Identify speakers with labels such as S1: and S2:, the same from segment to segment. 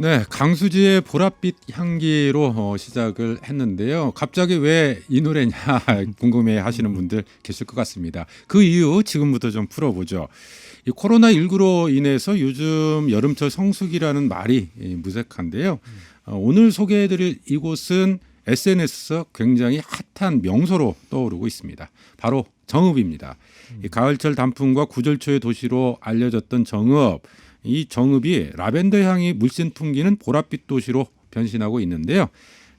S1: 네, 강수지의 보랏빛 향기로 어, 시작을 했는데요. 갑자기 왜 이 노래냐 궁금해 하시는 분들 계실 것 같습니다. 그 이유 지금부터 좀 풀어보죠. 이 코로나 19로 인해서 요즘 여름철 성수기라는 말이 이, 무색한데요. 어, 오늘 소개해드릴 이곳은 SNS에서 굉장히 핫한 명소로 떠오르고 있습니다. 바로 정읍입니다. 이 가을철 단풍과 구절초의 도시로 알려졌던 정읍. 이 정읍이 라벤더 향이 물씬 풍기는 보랏빛 도시로 변신하고 있는데요.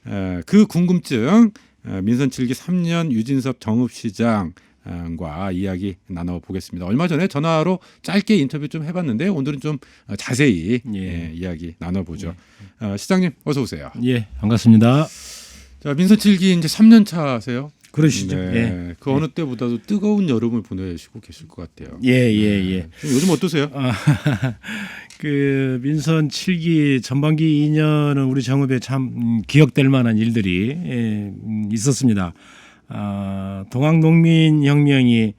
S1: 에, 그 궁금증 에, 민선칠기 3년 유진섭 정읍시장 과 이야기 나눠보겠습니다. 얼마 전에 전화로 짧게 인터뷰 좀 해봤는데 오늘은 좀 자세히
S2: 예.
S1: 예, 이야기 나눠보죠. 어, 시장님 어서 오세요.
S2: 예, 반갑습니다.
S1: 자 민선칠기 이제 3년 차세요.
S2: 그러시죠.
S1: 네,
S2: 예.
S1: 그 어느 때보다도 뜨거운 여름을 보내시고 계실 것 같아요.
S2: 예, 예, 예.
S1: 좀 요즘 어떠세요?
S2: 아, 그 민선 7기 전반기 2년은 우리 정읍에 참 음, 기억될 만한 일들이 예, 음, 있었습니다. 아, 동학농민혁명이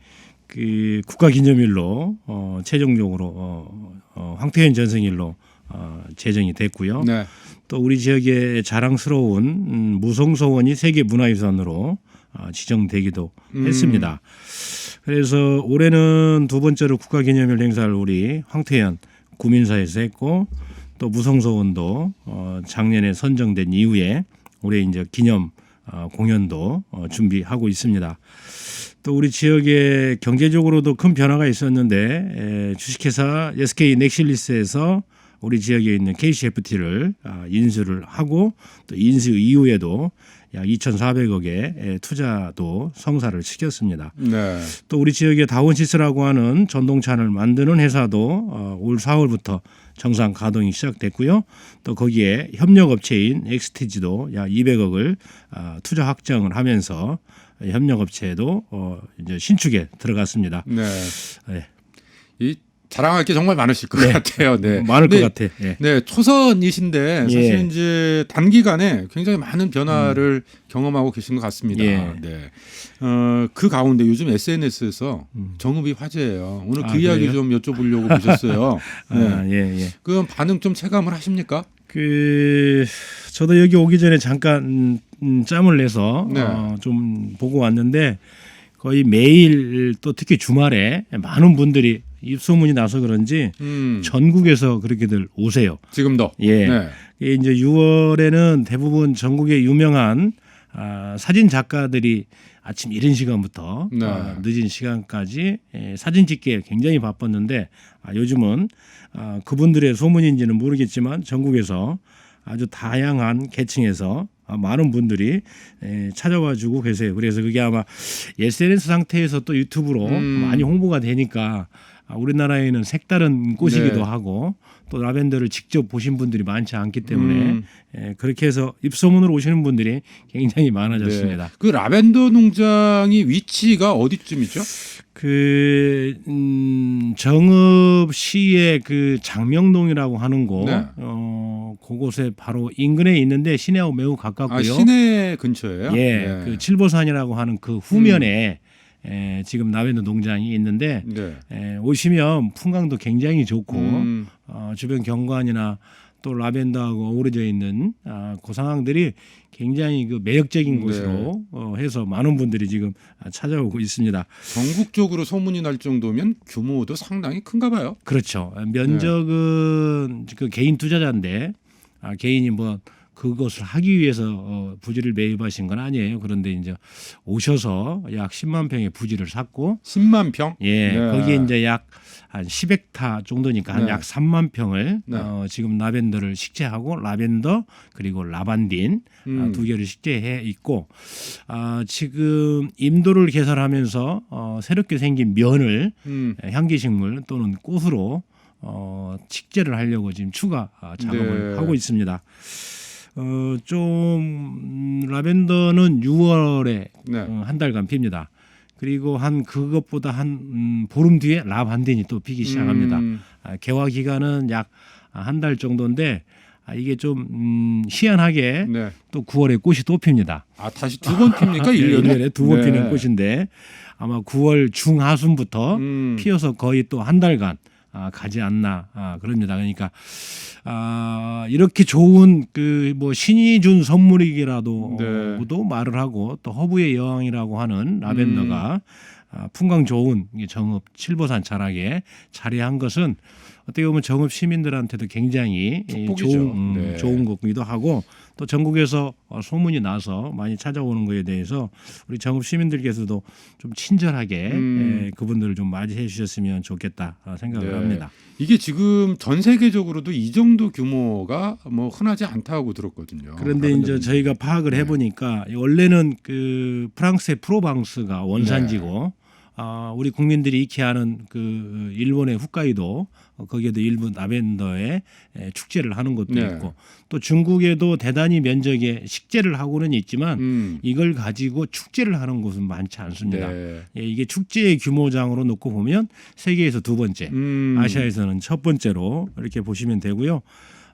S2: 그 국가기념일로 어, 최종적으로 어, 어, 황태현 전승일로 어, 제정이 됐고요.
S1: 네.
S2: 또 우리 지역의 자랑스러운 음, 무성소원이 세계 문화유산으로 어, 지정되기도
S1: 음.
S2: 했습니다. 그래서 올해는 두 번째로 국가기념일 행사를 우리 황태현 구민사에서 했고 또 무성소원도 어, 작년에 선정된 이후에 올해 이제 기념 어, 공연도 어, 준비하고 있습니다. 또 우리 지역에 경제적으로도 큰 변화가 있었는데 에, 주식회사 SK 넥실리스에서 우리 지역에 있는 KCFT를 아, 인수를 하고 또 인수 이후에도 약 2,400억의 투자도 성사를 시켰습니다.
S1: 네.
S2: 또 우리 지역에 다원시스라고 하는 전동차를 만드는 회사도 어, 올 4월부터 정상 가동이 시작됐고요. 또 거기에 협력업체인 엑스티지도 약 200억을 아, 투자 확정을 하면서 협력업체도 어, 이제 신축에 들어갔습니다.
S1: 네.
S2: 네.
S1: 이 자랑할 게 정말 많으실 것
S2: 네.
S1: 같아요. 네.
S2: 많을
S1: 근데
S2: 것 같아. 예.
S1: 네, 초선이신데 사실
S2: 예.
S1: 이제 단기간에 굉장히 많은 변화를 경험하고 계신 것 같습니다.
S2: 음. 예.
S1: 네. 어, 그 가운데 요즘 SNS에서 정읍이 화제예요. 오늘 그
S2: 음. 아,
S1: 이야기
S2: 그래요?
S1: 좀 여쭤보려고 모셨어요. 네.
S2: 아, 예, 예.
S1: 그 반응 좀 체감을 하십니까?
S2: 그 저도 여기 오기 전에 잠깐 음, 짬을 내서
S1: 네.
S2: 어, 좀 보고 왔는데 거의 매일 또 특히 주말에 많은 분들이 입소문이 나서 그런지
S1: 음,
S2: 전국에서 그렇게들 오세요.
S1: 지금도.
S2: 예.
S1: 네.
S2: 이제 6월에는 대부분 전국의 유명한 아, 사진 작가들이 아침 이른 시간부터
S1: 네.
S2: 어, 늦은 시간까지 예, 사진 찍기에 굉장히 바빴는데 아, 요즘은 아, 그분들의 소문인지는 모르겠지만 전국에서 아주 다양한 계층에서 아, 많은 분들이 에, 찾아와 주고 계세요. 그래서 그게 아마 SNS 상태에서 또 유튜브로
S1: 음.
S2: 많이 홍보가 되니까 아, 우리나라에는 색다른 꽃이기도
S1: 네.
S2: 하고 또 라벤더를 직접 보신 분들이 많지 않기 때문에
S1: 음.
S2: 에, 그렇게 해서 입소문으로 오시는 분들이 굉장히 많아졌습니다.
S1: 네. 그 라벤더 농장이 위치가 어디쯤이죠?
S2: 그 음, 정읍 시의 그 장명동이라고 하는 곳,
S1: 네.
S2: 어, 그곳에 바로 인근에 있는데 시내하고 매우 가깝고요.
S1: 아, 시내 근처예요?
S2: 예,
S1: 네.
S2: 그 칠보산이라고 하는 그 후면에 에, 지금 라벤더 농장이 있는데
S1: 네.
S2: 에, 오시면 풍광도 굉장히 좋고
S1: 음,
S2: 어, 주변 경관이나 또 라벤더하고 어우러져 있는 아, 그 상황들이 굉장히 그 매력적인
S1: 네.
S2: 곳으로 어, 해서 많은 분들이 지금 아, 찾아오고 있습니다.
S1: 전국적으로 소문이 날 정도면 규모도 상당히 큰가 봐요.
S2: 그렇죠. 면적은 그 개인 투자자인데 아, 개인이 뭐 그것을 하기 위해서 어, 부지를 매입하신 건 아니에요. 그런데 이제 오셔서 약 10만 평의 부지를 샀고
S1: 10만 평?
S2: 예,
S1: 네.
S2: 거기에 이제 약 한 10헥타 정도니까 한
S1: 네.
S2: 약 3만 평을
S1: 네.
S2: 어, 지금 라벤더를 식재하고 라벤더 그리고 라반딘 아,
S1: 음.
S2: 두 개를 식재해 있고 아, 지금 임도를 개설하면서 어, 새롭게 생긴 면을
S1: 음.
S2: 향기식물 또는 꽃으로 어, 식재를 하려고 지금 추가 아, 작업을
S1: 네.
S2: 하고 있습니다. 어, 좀 음, 라벤더는 6월에
S1: 네.
S2: 어, 한 달간 핍니다. 그리고 한 그것보다 한 음, 보름 뒤에 라반딘이 또 피기 시작합니다.
S1: 음,
S2: 아, 개화 기간은 약 한 달 정도인데 아, 이게 좀 음, 희한하게
S1: 네.
S2: 또 9월에 꽃이 또 핍니다.
S1: 아 다시 두 번 핍니까?
S2: 예,
S1: 1년에?
S2: 일년에 두번
S1: 네.
S2: 피는 꽃인데 아마 9월 중하순부터
S1: 음.
S2: 피어서 거의 또 한 달간 아, 가지 않나 아, 그럽니다. 그러니까 아, 이렇게 좋은 그 뭐 신이 준 선물이기라도
S1: 네.
S2: 도 말을 하고 또 허브의 여왕이라고 하는 라벤더가 아, 풍광 좋은 이 정읍 칠보산 자락에 자리한 것은 어떻게 보면 정읍 시민들한테도 굉장히
S1: 축복이죠.
S2: 좋은 음,
S1: 네.
S2: 좋은 것이기도 하고 또 전국에서 어, 소문이 나서 많이 찾아오는 것에 대해서 우리 정읍 시민들께서도 좀 친절하게
S1: 음.
S2: 에, 그분들을 좀 맞이해 주셨으면 좋겠다 어, 생각을
S1: 네.
S2: 합니다.
S1: 이게 지금 전 세계적으로도 이 정도 규모가 뭐 흔하지 않다고 들었거든요.
S2: 그런데 이제. 저희가 파악을
S1: 네.
S2: 해보니까 원래는 그 프랑스의 프로방스가 원산지고
S1: 네.
S2: 아, 우리 국민들이 익히 아는 그 일본의 홋카이도 어, 거기에도 일부 라벤더의 에, 축제를 하는 것도
S1: 네.
S2: 있고 또 중국에도 대단히 면적의 식재를 하고는 있지만
S1: 음.
S2: 이걸 가지고 축제를 하는 곳은 많지 않습니다.
S1: 네.
S2: 예, 이게 축제의 규모장으로 놓고 보면 세계에서 두 번째,
S1: 음.
S2: 아시아에서는 첫 번째로 이렇게 보시면 되고요.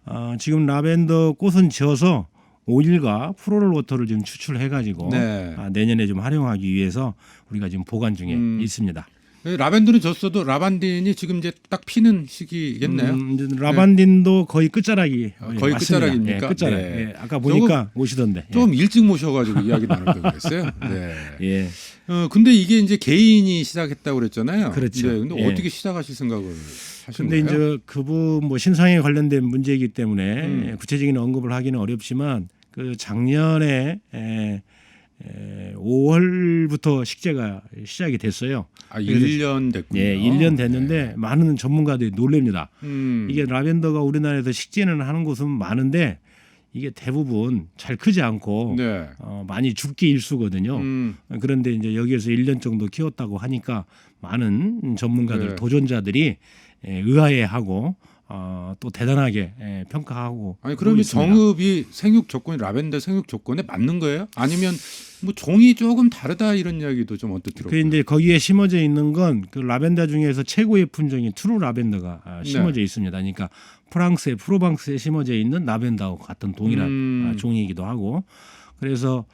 S2: 어, 지금 라벤더 꽃은 지어서 오일과 프로롤 워터를 지금 추출해가지고
S1: 네.
S2: 아, 내년에 좀 활용하기 위해서 우리가 지금 보관 중에
S1: 음.
S2: 있습니다.
S1: 라벤더는 졌어도 라반딘이 지금 이제 딱 피는 시기겠네요.
S2: 음, 이제 라반딘도 거의 끝자락이
S1: 아, 거의
S2: 왔습니다.
S1: 끝자락입니까?
S2: 예, 끝자락.
S1: 네.
S2: 예, 아까 보니까 오시던데. 예.
S1: 좀 일찍 모셔가지고 이야기 나눌 걸 그랬어요. 네.
S2: 예.
S1: 어, 근데 이게 이제 개인이 시작했다고 그랬잖아요.
S2: 그렇죠.
S1: 네, 근데
S2: 예.
S1: 어떻게 시작하실 생각을
S2: 근데
S1: 거예요?
S2: 이제 그분 뭐 신상에 관련된 문제이기 때문에
S1: 음.
S2: 예, 구체적인 언급을 하기는 어렵지만 그 작년에 에, 에, 5월부터 식재가 시작이 됐어요.
S1: 아, 1년 됐군요.
S2: 예, 1년 됐는데 많은 전문가들이 놀랍니다.
S1: 네. 음.
S2: 이게 라벤더가 우리나라에서 식재는 하는 곳은 많은데 이게 대부분 잘 크지 않고
S1: 네.
S2: 어, 많이 죽기 일수거든요.
S1: 음.
S2: 그런데 이제 여기에서 1년 정도 키웠다고 하니까 많은 전문가들
S1: 네.
S2: 도전자들이 예, 의아해하고 어, 또 대단하게 예, 평가하고
S1: 아니 그러면
S2: 있습니다.
S1: 정읍이 생육 조건이 라벤더 생육 조건에 맞는 거예요? 아니면 뭐 종이 조금 다르다 이런 이야기도 좀 언뜻
S2: 그
S1: 들었고요.
S2: 이제 거기에 심어져 있는 건 그 라벤더 중에서 최고의 품종이 트루 라벤더가 아,
S1: 네.
S2: 심어져 있습니다. 그러니까 프랑스의 프로방스에 심어져 있는 라벤더하고 같은 동일한
S1: 음.
S2: 아, 종이기도 하고 그래서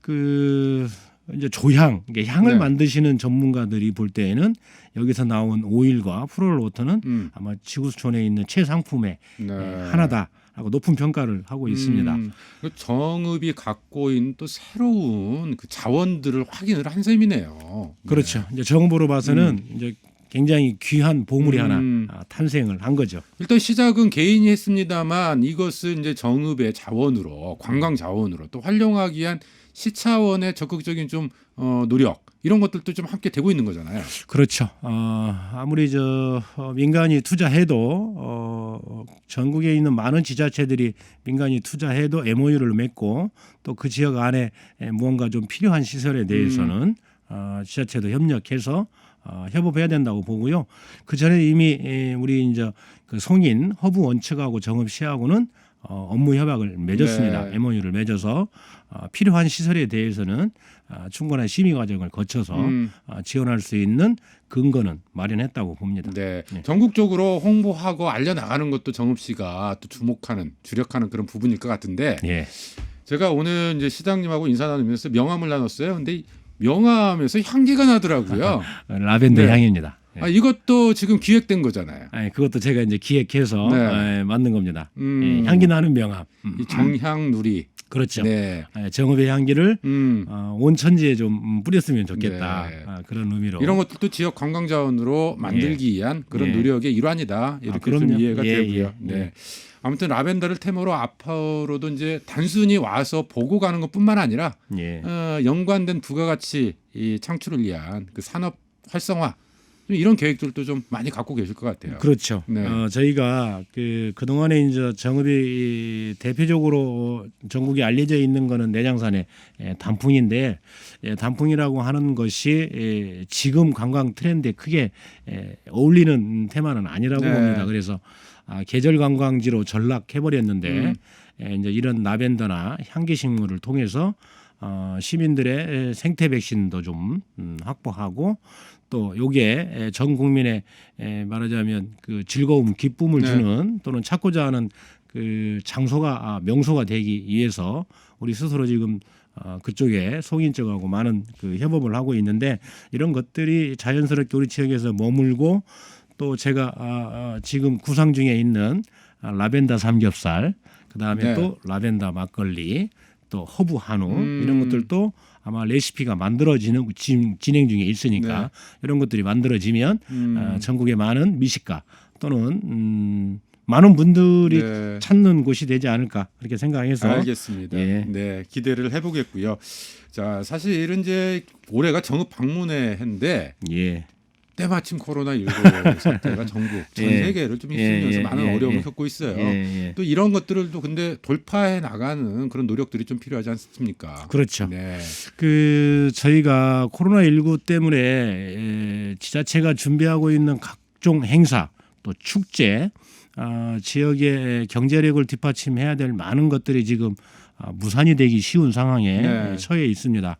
S2: 그 이제 조향, 향을
S1: 네.
S2: 만드시는 전문가들이 볼 때에는 여기서 나온 오일과 프로롤 워터는
S1: 음.
S2: 아마 지구촌에 있는 최상품의
S1: 네.
S2: 예, 하나다 라고 높은 평가를 하고 있습니다.
S1: 음, 그 정읍이 갖고 있는 또 새로운 그 자원들을 확인을 한 셈이네요.
S2: 그렇죠. 이제 정보로 봐서는 이제 굉장히 귀한 보물이
S1: 음.
S2: 하나 아, 탄생을 한 거죠.
S1: 일단 시작은 개인이 했습니다만 이것을 이제 정읍의 자원으로 관광 자원으로 또 활용하기 위한 시차원의 적극적인 좀 어, 노력 이런 것들도 좀 함께 되고 있는 거잖아요.
S2: 그렇죠. 어, 아무리 저 어, 민간이 투자해도 어, 전국에 있는 많은 지자체들이 민간이 투자해도 MOU를 맺고 또 그 지역 안에 에, 무언가 좀 필요한 시설에 대해서는 어, 지자체도 협력해서 어, 협업해야 된다고 보고요. 그 전에 이미 에, 우리 이제 그 송인 허브 원측하고 정읍시하고는 어, 업무 협약을 맺었습니다.
S1: 네.
S2: MOU를 맺어서 어, 필요한 시설에 대해서는 아, 충분한 심의 과정을 거쳐서
S1: 음,
S2: 아, 지원할 수 있는 근거는 마련했다고 봅니다.
S1: 네.
S2: 네.
S1: 전국적으로 홍보하고 알려 나가는 것도 정읍시가 또 주목하는 주력하는 그런 부분일 것 같은데
S2: 예,
S1: 제가 오늘 이제 시장님하고 인사 나누면서 명함을 나눴어요. 근데 이 명함에서 향기가 나더라고요.
S2: 라벤더
S1: 네.
S2: 향입니다. 예.
S1: 아, 이것도 지금 기획된 거잖아요.
S2: 아니, 그것도 제가 이제 기획해서
S1: 네.
S2: 예, 만든 겁니다.
S1: 음,
S2: 예, 향기 나는 명함. 음,
S1: 이 정향 누리.
S2: 그렇죠.
S1: 네.
S2: 예, 정읍의 향기를
S1: 음.
S2: 어, 온 천지에 좀 음, 뿌렸으면 좋겠다.
S1: 네.
S2: 아, 그런 의미로.
S1: 이런 것들도 지역 관광 자원으로 만들기 위한 그런
S2: 예.
S1: 노력의 일환이다. 이렇게
S2: 아.
S1: 좀 이해가
S2: 예,
S1: 되고요.
S2: 예,
S1: 네.
S2: 예.
S1: 아무튼 라벤더를 테마로 앞으로도 이제 단순히 와서 보고 가는 것뿐만 아니라
S2: 예.
S1: 어, 연관된 부가가치 이 창출을 위한 그 산업 활성화 좀 이런 계획들도 좀 많이 갖고 계실 것 같아요.
S2: 그렇죠.
S1: 네.
S2: 어, 저희가 그 그동안에 이제 정읍이 이 대표적으로 전국에 알려져 있는 거는 내장산의 예, 단풍인데 예, 단풍이라고 하는 것이 예, 지금 관광 트렌드에 크게 예, 어울리는 테마는 아니라고
S1: 네.
S2: 봅니다. 그래서 아, 계절 관광지로 전락해 버렸는데
S1: 음.
S2: 예, 이제 이런 라벤더나 향기 식물을 통해서 어, 시민들의 생태 백신도 좀 음, 확보하고 또 요게 에, 전 국민의 에, 말하자면 그 즐거움, 기쁨을
S1: 네.
S2: 주는 또는 찾고자 하는 그 장소가 아, 명소가 되기 위해서 우리 스스로 지금 어, 그쪽에 송인 쪽하고 많은 그 협업을 하고 있는데 이런 것들이 자연스럽게 우리 지역에서 머물고 또 제가 아, 아, 지금 구상 중에 있는 아, 라벤더 삼겹살, 그 다음에
S1: 네.
S2: 또 라벤더 막걸리, 또 허브 한우
S1: 음.
S2: 이런 것들도 아마 레시피가 만들어지는 진, 진행 중에 있으니까
S1: 네.
S2: 이런 것들이 만들어지면
S1: 음.
S2: 아, 전국의 많은 미식가 또는 음, 많은 분들이
S1: 네.
S2: 찾는 곳이 되지 않을까 그렇게 생각해서
S1: 알겠습니다.
S2: 예.
S1: 네, 기대를 해보겠고요. 자, 사실은 이제 올해가 정읍 방문회 해인데
S2: 예.
S1: 때마침 코로나 19 사태가 전국 전
S2: 예.
S1: 세계를 좀
S2: 예,
S1: 휩쓸면서
S2: 예,
S1: 많은
S2: 예,
S1: 어려움을
S2: 예.
S1: 겪고 있어요.
S2: 예, 예.
S1: 또 이런 것들을 또 근데 돌파해 나가는 그런 노력들이 좀 필요하지 않습니까?
S2: 그렇죠.
S1: 네.
S2: 그 저희가 코로나 19 때문에 에, 지자체가 준비하고 있는 각종 행사 또 축제 아, 지역의 경제력을 뒷받침해야 될 많은 것들이 지금 아, 무산이 되기 쉬운 상황에
S1: 네.
S2: 처해 있습니다.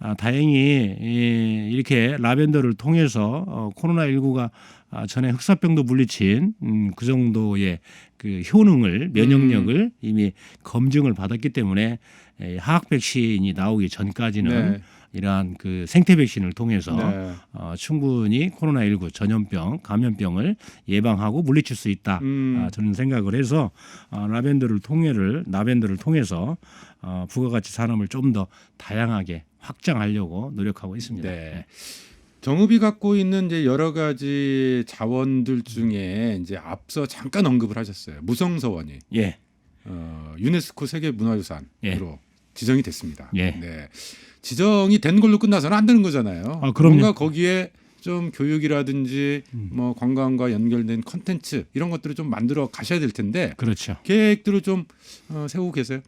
S2: 아, 다행히 이, 이렇게 라벤더를 통해서 어, 코로나 19가 아, 전에 흑사병도 물리친 음, 그 정도의 그 효능을 면역력을
S1: 음.
S2: 이미 검증을 받았기 때문에 에, 하악 백신이 나오기 전까지는
S1: 네.
S2: 이러한 그 생태 백신을 통해서
S1: 네.
S2: 어, 충분히 코로나19 전염병, 감염병을 예방하고 물리칠 수 있다.
S1: 음.
S2: 아, 저는 생각을 해서 어, 라벤더를 통해를 라벤더를 통해서 어, 부가가치 산업을 좀 더 다양하게 확장하려고 노력하고 있습니다.
S1: 네. 정읍이 갖고 있는 이제 여러 가지 자원들 중에 이제 앞서 잠깐 언급을 하셨어요. 무성서원이
S2: 예,
S1: 어, 유네스코 세계 문화유산으로
S2: 예.
S1: 지정이 됐습니다.
S2: 예.
S1: 네. 지정이 된 걸로 끝나서는 안 되는 거잖아요.
S2: 아, 그럼요.
S1: 뭔가 거기에 좀 교육이라든지
S2: 음.
S1: 뭐 관광과 연결된 컨텐츠 이런 것들을 좀 만들어 가셔야 될 텐데
S2: 그렇죠.
S1: 계획들을 좀 어, 세우고 계세요.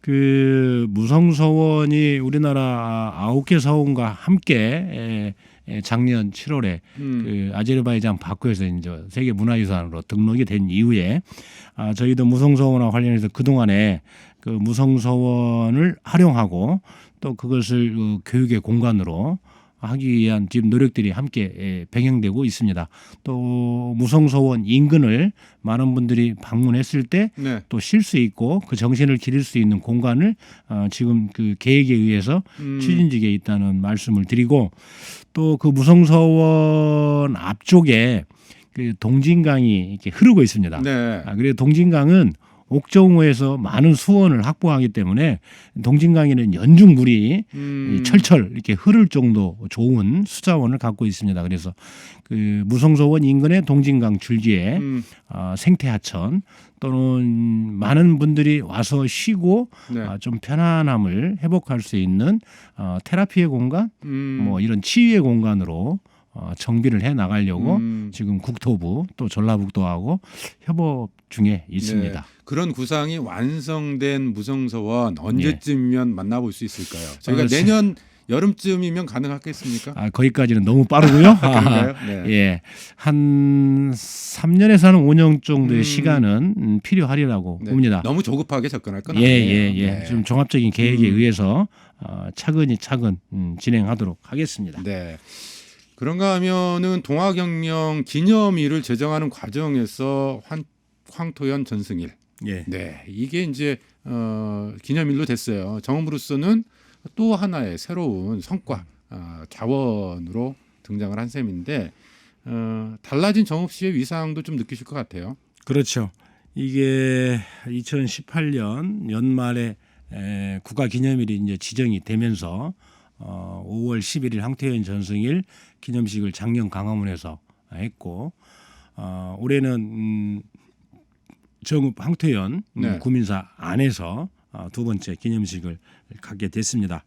S2: 그 무성서원이 우리나라 아홉 개 서원과 함께 에, 에, 작년 7월에
S1: 음.
S2: 그 아제르바이잔 바쿠에서 이제 세계 문화유산으로 등록이 된 이후에 아, 저희도 무성서원과 관련해서 그 동안에 그 무성서원을 활용하고 또 그것을 그 교육의 공간으로 하기 위한 지금 노력들이 함께 예, 병행되고 있습니다. 또 무성서원 인근을 많은 분들이 방문했을 때
S1: 네.
S2: 또쉴수 있고 그 정신을 기릴 수 있는 공간을 어, 지금 그 계획에 의해서
S1: 음.
S2: 추진직에 있다는 말씀을 드리고 또 그 무성서원 앞쪽에 그 동진강이 이렇게 흐르고 있습니다.
S1: 네.
S2: 아, 그래서 동진강은 옥정호에서 많은 수원을 확보하기 때문에 동진강에는 연중 물이
S1: 음.
S2: 이 철철 이렇게 흐를 정도 좋은 수자원을 갖고 있습니다. 그래서 그 무성서원 인근의 동진강 줄기에
S1: 음.
S2: 어, 생태하천 또는 많은 분들이 와서 쉬고
S1: 네.
S2: 아, 좀 편안함을 회복할 수 있는 어, 테라피의 공간,
S1: 음.
S2: 뭐 이런 치유의 공간으로 어, 정비를 해 나가려고
S1: 음.
S2: 지금 국토부 또 전라북도하고 협업 중에 있습니다.
S1: 네. 그런 구상이 완성된 무성서원 언제쯤이면 만나볼 수 있을까요? 저희가
S2: 어, 세-
S1: 내년 여름쯤이면 가능하겠습니까?
S2: 아, 거기까지는 너무 빠르고요.
S1: 그런가요? 네.
S2: 예, 한 3년에서 한 5년 정도의
S1: 음.
S2: 시간은 음, 필요하리라고
S1: 네.
S2: 봅니다.
S1: 너무 조급하게 접근할 건
S2: 예,
S1: 아니에요.
S2: 예, 예.
S1: 네.
S2: 좀 종합적인 계획에
S1: 음.
S2: 의해서 어, 차근히 차근 음, 진행하도록 하겠습니다.
S1: 네. 그런가 하면은 동학혁명 기념일을 제정하는 과정에서 환, 황토연 전승일.
S2: 예.
S1: 네. 이게 이제 어, 기념일로 됐어요. 정음으로서는 또 하나의 새로운 성과, 어, 자원으로 등장을 한 셈인데 어, 달라진 정읍시의 위상도 좀 느끼실 것 같아요.
S2: 그렇죠. 이게 2018년 연말에 에, 국가 기념일이 이제 지정이 되면서 어, 5월 11일 황태현 전승일 기념식을 작년 강화문에서 했고 어, 올해는 음, 정읍 황태현 음,
S1: 네.
S2: 구민사 안에서 어, 두 번째 기념식을 갖게 됐습니다.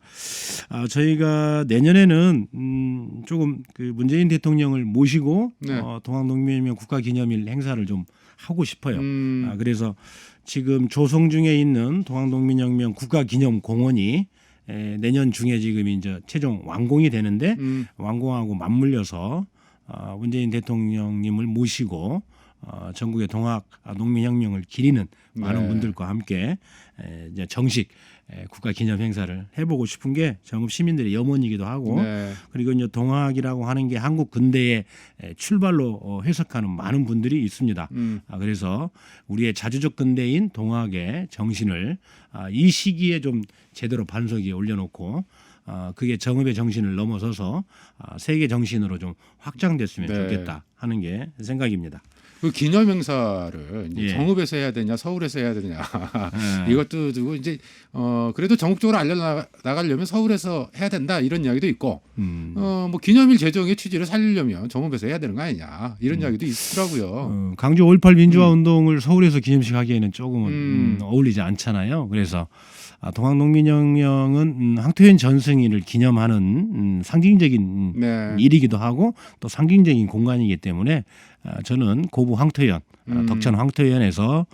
S2: 아, 저희가 내년에는 음, 조금 그 문재인 대통령을 모시고
S1: 네.
S2: 어, 동학농민혁명 국가기념일 행사를 좀 하고 싶어요.
S1: 음,
S2: 아, 그래서 지금 조성 중에 있는 동학농민혁명 국가기념공원이 에, 내년 중에 지금 이제 최종 완공이 되는데
S1: 음,
S2: 완공하고 맞물려서 어, 문재인 대통령님을 모시고 어, 전국의 동학 농민혁명을 기리는 많은
S1: 네.
S2: 분들과 함께 에, 이제 정식 에, 국가 기념 행사를 해보고 싶은 게 정읍 시민들의 염원이기도 하고
S1: 네.
S2: 그리고 이제 동학이라고 하는 게 한국 근대의 에, 출발로 어, 해석하는 많은 분들이 있습니다.
S1: 음,
S2: 아, 그래서 우리의 자주적 근대인 동학의 정신을 아, 이 시기에 좀 제대로 반석 위에 올려놓고 어, 그게 정읍의 정신을 넘어서서 아, 세계 정신으로 좀 확장됐으면
S1: 네.
S2: 좋겠다 하는 게 생각입니다.
S1: 그 기념 행사를 이제
S2: 예.
S1: 정읍에서 해야 되냐 서울에서 해야 되냐
S2: 예.
S1: 이것도 두고 이제 어 그래도 전국적으로 알려 나가려면 서울에서 해야 된다 이런 이야기도 있고
S2: 음.
S1: 어뭐 기념일 제정의 취지를 살리려면 정읍에서 해야 되는 거 아니냐 이런 이야기도 있더라고요.
S2: 어, 강조 5.18 민주화 운동을 서울에서 기념식 하기에는 조금은
S1: 음.
S2: 음, 어울리지 않잖아요. 그래서 아, 동학농민혁명은 음, 황토현 전승일을 기념하는 음, 상징적인 음,
S1: 네.
S2: 일이기도 하고 또 상징적인 공간이기 때문에 아, 저는 고부 황토현, 아,
S1: 음.
S2: 덕천 황토현에서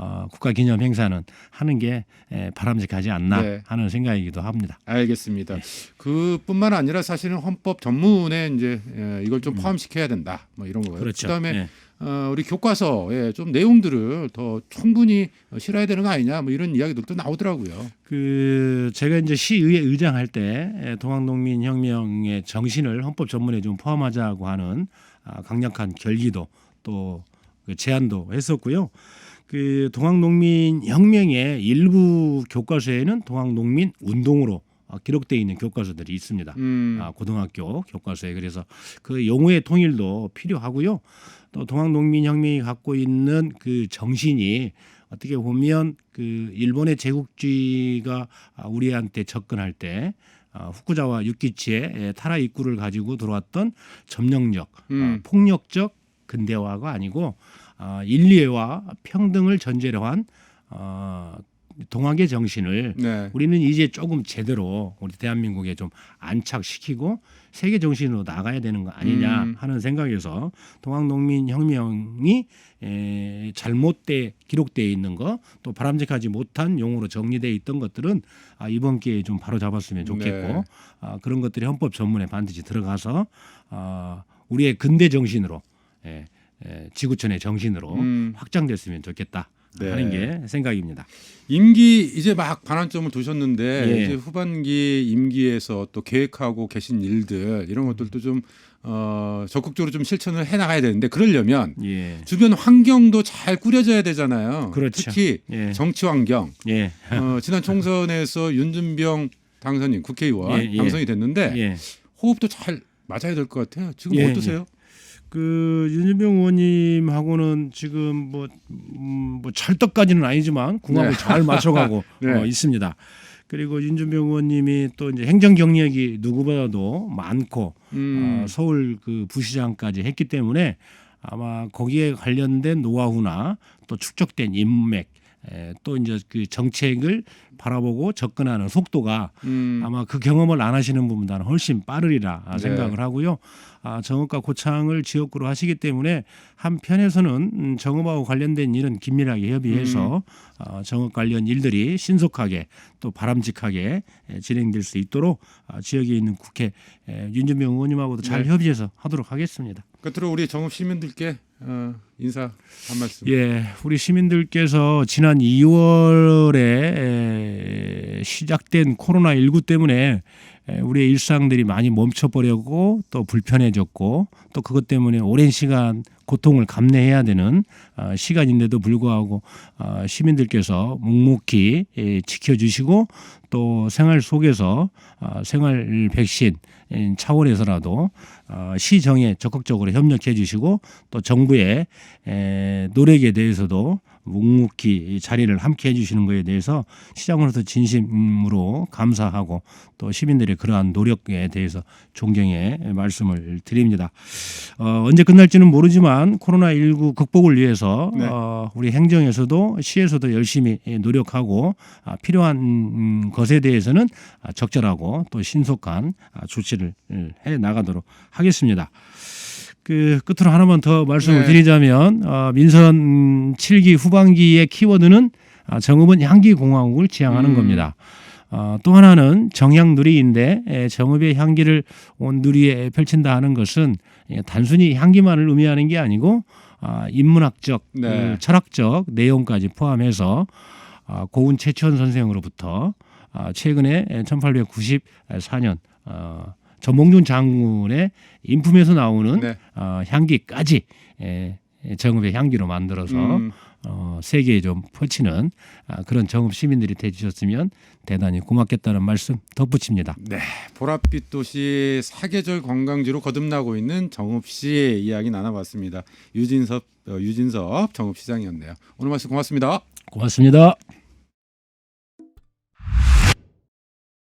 S2: 어, 국가 기념 행사는 하는 게 에, 바람직하지 않나
S1: 네.
S2: 하는 생각이기도 합니다.
S1: 알겠습니다. 그뿐만 아니라 사실은 헌법 전문에 이제 예, 이걸 좀 포함시켜야 된다. 뭐 이런 거예요.
S2: 음. 그렇죠.
S1: 그다음에
S2: 예.
S1: 어, 우리 교과서에 좀 내용들을 더 충분히 실어야 되는 거 아니냐. 뭐 이런 이야기들도 나오더라고요.
S2: 그 제가 이제 시의회 의장할 때 에, 동학농민 혁명의 정신을 헌법 전문에 좀 포함하자고 하는 아, 강력한 결기도 또그 제안도 했었고요. 그 동학농민 혁명의 일부 교과서에는 동학농민 운동으로 아, 기록되어 있는 교과서들이 있습니다.
S1: 음.
S2: 아, 고등학교 교과서에 그래서 그 용어의 통일도 필요하고요. 또 동학농민혁명이 갖고 있는 그 정신이 어떻게 보면 그 일본의 제국주의가 아, 우리한테 접근할 때 아, 후쿠자와 유키치의 예, 타라 입구를 가지고 들어왔던 점령적,
S1: 음.
S2: 아, 폭력적 근대화가 아니고 아, 인류애와 평등을 전제로 한 어, 동학의 정신을
S1: 네.
S2: 우리는 이제 조금 제대로 우리 대한민국에 좀 안착시키고 세계 정신으로 나가야 되는 거 아니냐
S1: 음.
S2: 하는 생각에서 동학농민혁명이 에, 잘못돼 기록되어 있는 거 또 바람직하지 못한 용어로 정리되어 있던 것들은 아, 이번 기회에 좀 바로 잡았으면 좋겠고
S1: 네.
S2: 아, 그런 것들이 헌법 전문에 반드시 들어가서 아, 우리의 근대 정신으로 예, 예, 지구촌의 정신으로
S1: 음.
S2: 확장됐으면 좋겠다
S1: 네.
S2: 하는 게 생각입니다.
S1: 임기 이제 막 반환점을 도셨는데
S2: 예.
S1: 이제 후반기 임기에서 또 계획하고 계신 일들 이런 것들도 좀 어, 적극적으로 좀 실천을 해 나가야 되는데 그러려면
S2: 예.
S1: 주변 환경도 잘 꾸려져야 되잖아요.
S2: 그렇죠.
S1: 특히
S2: 예.
S1: 정치 환경.
S2: 예.
S1: 어, 지난 총선에서 윤준병 당선인 국회의원
S2: 예, 예.
S1: 당선이 됐는데
S2: 예.
S1: 호흡도 잘 맞아야 될 것 같아요. 지금
S2: 예,
S1: 어떠세요?
S2: 그 윤준병 의원님하고는 지금 뭐, 음, 뭐 찰떡까지는 아니지만 궁합을
S1: 네.
S2: 잘 맞춰가고
S1: 네.
S2: 어, 있습니다. 그리고 윤준병 의원님이 또 이제 행정 경력이 누구보다도 많고
S1: 음,
S2: 어, 서울 그 부시장까지 했기 때문에 아마 거기에 관련된 노하우나 또 축적된 인맥 에, 또 이제 그 정책을 바라보고 접근하는 속도가
S1: 음,
S2: 아마 그 경험을 안 하시는 분보다는 훨씬 빠르리라
S1: 네.
S2: 생각을 하고요. 아, 정읍과 고창을 지역구로 하시기 때문에 한편에서는 음, 정읍하고 관련된 일은 긴밀하게 협의해서 어, 정읍 관련 일들이 신속하게 또 바람직하게 에, 진행될 수 있도록 아, 지역에 있는 국회 에, 윤준명 의원님하고도 잘
S1: 네.
S2: 협의해서 하도록 하겠습니다.
S1: 끝으로 우리 정읍 시민들께 어, 인사 한 말씀.
S2: 예, 우리 시민들께서 지난 2월에 시작된 코로나 19 때문에 에, 우리의 일상들이 많이 멈춰버렸고 또 불편해졌고 또 그것 때문에 오랜 시간 고통을 감내해야 되는 어, 시간인데도 불구하고 어, 시민들께서 묵묵히 예, 지켜주시고 또 생활 속에서 어, 생활 백신 인 차원에서라도 어, 시정에 적극적으로 협력해 주시고 또 정부의 에, 노력에 대해서도 묵묵히 이 자리를 함께 해주시는 것에 대해서 시장으로서 진심으로 감사하고 또 시민들의 그러한 노력에 대해서 존경의 말씀을 드립니다. 어, 언제 끝날지는 모르지만 코로나19 극복을 위해서
S1: 네.
S2: 어, 우리 행정에서도 시에서도 열심히 노력하고 아, 필요한 음, 것에 대해서는 아, 적절하고 또 신속한 아, 조치를 해 나가도록 하겠습니다. 그 끝으로 하나만 더 말씀을
S1: 네.
S2: 드리자면 어, 민선 7기 후반기의 키워드는 아, 정읍은 향기 공화국을 지향하는
S1: 음.
S2: 겁니다. 어, 또 하나는 정향 누리인데 에, 정읍의 향기를 온 누리에 펼친다 하는 것은 예, 단순히 향기만을 의미하는 게 아니고 아, 인문학적,
S1: 네.
S2: 그 철학적 내용까지 포함해서 아, 고운 최치원 선생으로부터 아, 최근에 1894년 어, 전봉준 장군의 인품에서 나오는
S1: 네.
S2: 어, 향기까지 에, 정읍의 향기로 만들어서
S1: 음,
S2: 어, 세계에 좀 펼치는 아, 그런 정읍 시민들이 되주셨으면 대단히 고맙겠다는 말씀 덧붙입니다.
S1: 네, 보랏빛 도시 사계절 관광지로 거듭나고 있는 정읍시 이야기 나눠봤습니다. 유진섭 어, 유진섭 정읍시장이었네요. 오늘 말씀 고맙습니다.
S2: 고맙습니다.